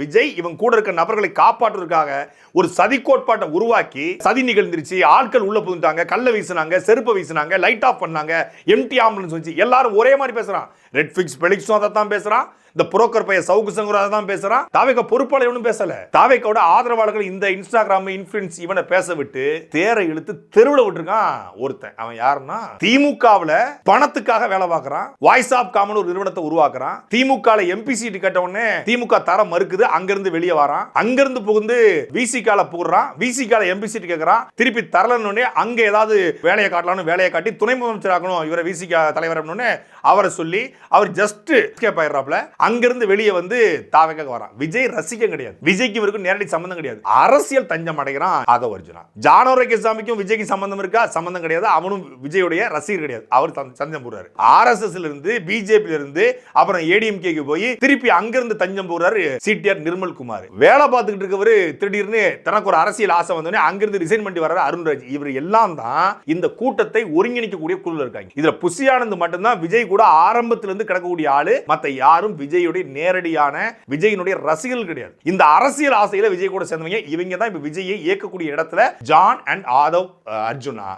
விஜய் இவன் கூட இருக்க நபர்களை காப்பாற்றுவதற்காக ஒரு சதி கோட்பாட்டை உருவாக்கி சதி நிகழ்ந்துருச்சு. ஆட்கள் உள்ள புகுந்தாங்க கல்ல வீசினாங்க செருப்பை வீசினாங்க லைட் ஆஃப் பண்ணாங்க எம்டி ஆம்புலன்ஸ் வச்சு எல்லாரும் ஒரே மாதிரி பேசுறான். ரெட் ஃபிக்ஸ் பெலிக்ஸும் அதை தான் பேசுறான். இந்த புரோக்கர் பையன் சவுக்கு சங்கர் தான் பேசுறான் தாவேக்க பொறுப்பாளர் இவனும் பேசல. தாவேக்கோட ஆதரவாளர்கள் இந்த இன்ஸ்டாகிராம் இன்ஃபுளுன்ஸ் இவனை பேச விட்டு தேரை இழுத்து தெருவில் விட்டுருக்கான் ஒருத்தன். அவன் யாருன்னா? திமுகவுல பணத்துக்காக வேலை பார்க்கறான். வாய்ஸ் ஆஃப் காமன் ஒரு நிறுவனத்தை உருவாக்குறான். திமுக எம்பி சீட்டு கேட்ட உடனே திமுக தர மறுக்குது அங்கிருந்து வெளியே வரான். அங்கிருந்து புகுந்து விசிகால புகுறான். விசிகால எம்பி சீட்டு கேட்கறான் திருப்பி தரலன்னு அங்க ஏதாவது வேலையை காட்டலாம்னு வேலையை காட்டி துணை முதலமைச்சர் ஆகணும் இவரை விசிகா தலைவர் உடனே அவரை சொல்லி அவர் ஜஸ்ட் கேப் ஆயிடுறாப்ல அங்கிருந்து வெளியே வந்து தாவக வரான். விஜய் ரசிக்க கிடையாது. விஜய்க்கு இவருக்கும் நேரடி சம்பந்தம் கிடையாது. அரசியல் தஞ்சம் அடைகிறான் அதை ஒரிஜினா ஜானோரே சாமிக்கும் விஜய்க்கு சம்பந்தம் இருக்கா? சம்பந்தம் கிடையாது. அவனும் விஜயுடைய ரசிகர் கிடையாது. அவர் தம்- தஞ்சம் போடுறாரு ஆர்எஸ்எஸ்ல இருந்து பிஜேபி இருந்து அப்புறம் ஏடிஎம்கேக்கு போய் திருப்பி அங்கிருந்து தஞ்சம் போடுறாரு சிடிஆர் நிர்மல் குமார். வேலை பார்த்துக்கிட்டு இருக்கவரு திடீர்னு தனக்கு ஒரு அரசியல் ஆசை வந்தோடனே அங்கிருந்து ரிசைன் பண்ணி வர்றாரு அருண்ராஜ் இவர் எல்லாம் தான் இந்த கூட்டத்தை ஒருங்கிணைக்கக்கூடிய குழுல இருக்காங்க. இதுல புசி மட்டும்தான் விஜய் கூட ஆரம்பத்திலிருந்து கிடக்கக்கூடிய ஆளு. மத்த யாரும் விஜய் விஜயுடைய நேரடியான விஜயினுடைய ரசிகர்கள் கிடையாது. இந்த அரசியல் ஆசையில விஜய் கூட சேர்ந்தவங்க. இவங்க தான் இப்ப விஜயை இயக்கக்கூடிய இடத்துல ஜான் அண்ட் ஆதவ் அர்ஜுனா.